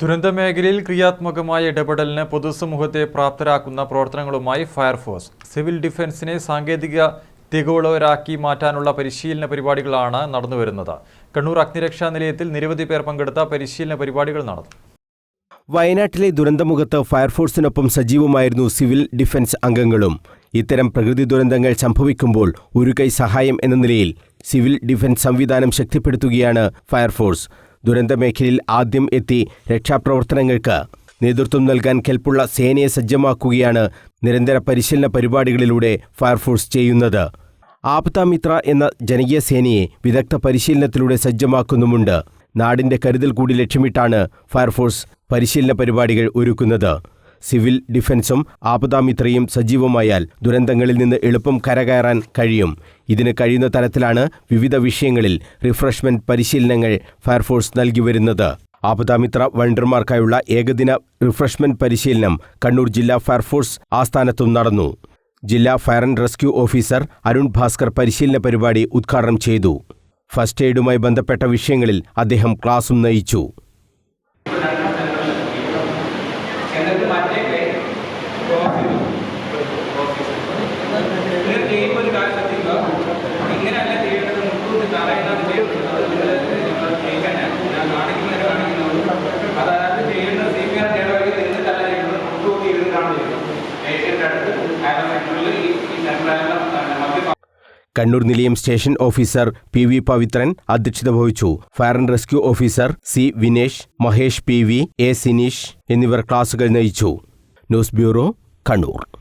ദുരന്തമേഖലയിൽ ക്രിയാത്മകമായ ഇടപെടലിന് പൊതുസമൂഹത്തെ പ്രാപ്തരാക്കുന്ന പ്രവർത്തനങ്ങളുമായി fire force civil ഡിഫൻസിനെ സാങ്കേതിക തികവുള്ളവരാക്കി മാറ്റാനുള്ള പരിശീലന പരിപാടികളാണ് നടന്നുവരുന്നത്. കണ്ണൂർ അഗ്നിരക്ഷാ നിലയത്തിൽ നിരവധി പേർ പങ്കെടുത്ത പരിശീലന പരിപാടികൾ നടന്നു. വയനാട്ടിലെ ദുരന്തമുഖത്ത് ഫയർഫോഴ്സിനൊപ്പം സജീവമായിരുന്നു സിവിൽ ഡിഫൻസ് അംഗങ്ങളും. ഇത്തരം പ്രകൃതി ദുരന്തങ്ങൾ സംഭവിക്കുമ്പോൾ ഒരു കൈ സഹായം എന്ന നിലയിൽ സിവിൽ ഡിഫൻസ് സംവിധാനം ശക്തിപ്പെടുത്തുകയാണ് ഫയർഫോഴ്സ്. ദുരന്തമേഖലയിൽ ആദ്യം എത്തി രക്ഷാപ്രവർത്തനങ്ങൾക്ക് നേതൃത്വം നൽകാൻ കെൽപ്പുള്ള സേനയെ സജ്ജമാക്കുകയാണ് നിരന്തര പരിശീലന പരിപാടികളിലൂടെ ഫയർഫോഴ്സ് ചെയ്യുന്നത്. ആപ്താമിത്ര എന്ന ജനകീയ സേനയെ വിദഗ്ധ പരിശീലനത്തിലൂടെ സജ്ജമാക്കുന്നുമുണ്ട്. നാടിന്റെ കരുതൽ കൂടി ലക്ഷ്യമിട്ടാണ് ഫയർഫോഴ്സ് പരിശീലന പരിപാടികൾ ഒരുക്കുന്നത്. സിവിൽ ഡിഫൻസും ആപദാമിത്രയും സജീവമായാൽ ദുരന്തങ്ങളിൽ നിന്ന് എളുപ്പം കരകയറാൻ കഴിയും. ഇതിന് കഴിയുന്ന തരത്തിലാണ് വിവിധ വിഷയങ്ങളിൽ റിഫ്രഷ്മെന്റ് പരിശീലനങ്ങൾ ഫയർഫോഴ്സ് നൽകി വരുന്നത്. ആപദാമിത്ര വണ്ടർമാർക്കായുള്ള ഏകദിന റിഫ്രഷ്മെന്റ് പരിശീലനം കണ്ണൂർ ജില്ലാ ഫയർഫോഴ്സ് ആസ്ഥാനത്തും നടന്നു. ജില്ലാ fire and rescue officer Arun Bhaskar പരിശീലന പരിപാടി ഉദ്ഘാടനം ചെയ്തു. ഫസ്റ്റ് എയ്ഡുമായി ബന്ധപ്പെട്ട വിഷയങ്ങളിൽ അദ്ദേഹം ക്ലാസും നയിച്ചു. मेज़रमेंट मारने गए। तो കണ്ണൂർ നിലയം station officer P V Pavithran അധ്യക്ഷത വഹിച്ചു. Fire and rescue officer C Vinesh Mahesh P V A Sineesh എന്നിവർ ക്ലാസുകൾ നയിച്ചു. News bureau Kannur.